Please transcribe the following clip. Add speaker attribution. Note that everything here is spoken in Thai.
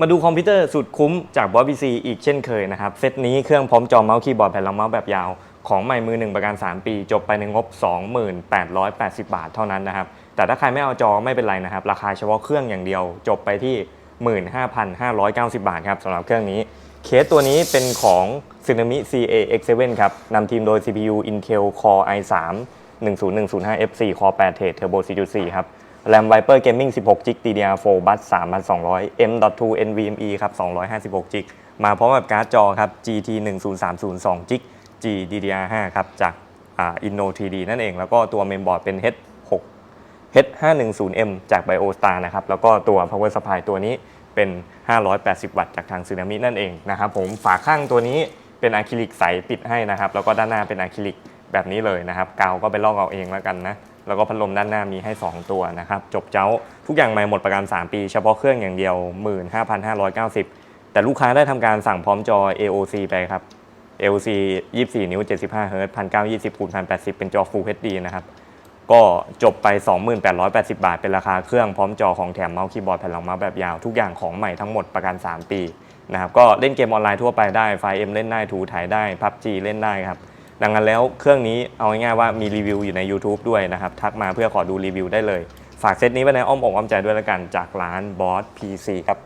Speaker 1: มาดูคอมพิวเตอร์สุดคุ้มจากบอสพีซีอีกเช่นเคยนะครับ เซตนี้เครื่องพร้อมจอเมาส์คีย์บอร์ดแผ่นรองเมาส์แบบยาว ของใหม่มือหนึ่งประกัน 3 ปี จบไปในงบ 2880 บาทเท่านั้นนะครับ แต่ถ้าใครไม่เอาจอไม่เป็นไรนะครับ ราคาเฉพาะเครื่องอย่างเดียว จบไปที่ 15,590 บาทครับสำหรับเครื่องนี้ เคสตัวนี้เป็นของ c y n a m i CAX7 ครับนำทีมโดย CPU Intel Core i3 10105F4 Core 8 Thread Turbo 4.4 ครับ RAM Viper Gaming 16 GB DDR4 Bus 3200 M.2 NVMe ครับ256 GB มาพร้อมกับการ์ดจอครับ GT 10302 GB G DDR5 ครับจากอ่า Inno 3D นั่นเอง แล้วก็ตัวเมมบอร์ดเป็น H6 H510M จาก BioStar นะครับ แล้วก็ตัว Power Supply ตัวนี้เป็น 580 วัตต์จากทางซึนามินั่นเองนะครับผมฝาข้างตัวนี้เป็นอะคริลิกใสปิดให้นะครับ แล้วก็ด้านหน้าเป็นอะคริลิก แบบนี้เลยนะครับกาวก็ไปลอกเอาเองแล้วกันนะแล้วก็พัดลมด้านหน้ามีให้ 2 ตัวนะครับจบเจ้าทุกอย่างใหม่หมดประกัน 3 ปี เฉพาะเครื่องอย่างเดียว 15,590 แต่ลูกค้าได้ทำการสั่งพร้อมจอ AOC ไปครับ AOC 24 นิ้ว 75 เฮิร์ตซ์1920คูณ1080 เป็นจอ Full HD นะครับก็จบไป 2880 บาท เป็นราคาเครื่องพร้อมจอของแถมเมาส์คีย์บอร์ดแผ่นรองเมาส์แบบยาว ทุกอย่างของใหม่ทั้งหมดประกัน 3 ปีนะครับก็เล่นเกมออนไลน์ทั่วไปได้ไฟเอ็มเล่นได้ถูถ่ายได้ PUBG เล่นได้ครับ ดังนั้นแล้วเครื่องนี้เอาง่ายๆว่ามีรีวิวอยู่ใน YouTube ด้วยนะครับ ทักมาเพื่อขอดูรีวิวได้เลย ฝากเซตนี้ไว้ในอ้อมอกอ้อมใจด้วยแล้วกันจากร้านบอส PC ครับ